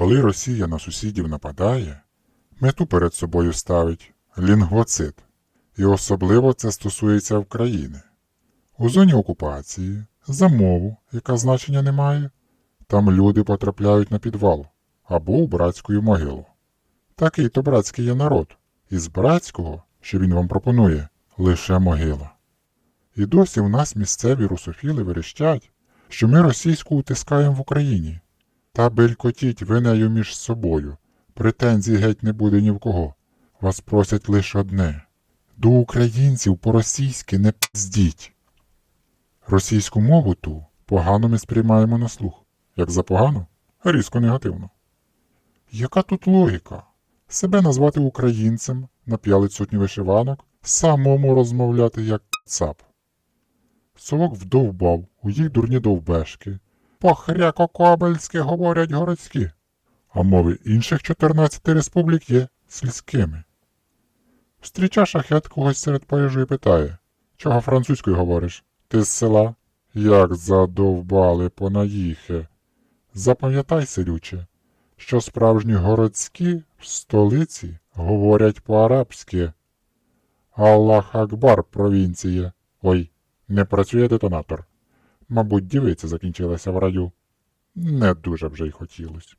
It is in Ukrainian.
Коли Росія на сусідів нападає, мету перед собою ставить лінгвоцит. І особливо це стосується України. У зоні окупації, за мову, яка значення не має, там люди потрапляють на підвал або у братську могилу. Такий то братський є народ, із братського, що він вам пропонує, лише могила. І досі в нас місцеві русофіли верещать, що ми російську утискаємо в Україні. Та белькотіть ви нею між собою. Претензій геть не буде ні в кого. Вас просять лише одне. До українців по-російськи не пздіть. Російську мову ту погано ми сприймаємо на слух. Як за погано, а різко негативно. Яка тут логіка? Себе назвати українцем, нап'ялить сотні вишиванок, самому розмовляти як цап. Совок вдовбав у їх дурні довбешки. Похряко-кобельськи говорять городські, а мови інших 14 республік є сільськими. Встріча шахет когось серед Парижу і питає, чого французькою говориш? Ти з села? Як задовбали понаїхи. Запам'ятай, селюче, що справжні городські в столиці говорять по-арабськи. Аллах Акбар, провінціє. Ой, не працює детонатор. Мабуть, дівиця закінчилася в раю. Не дуже вже й хотілось.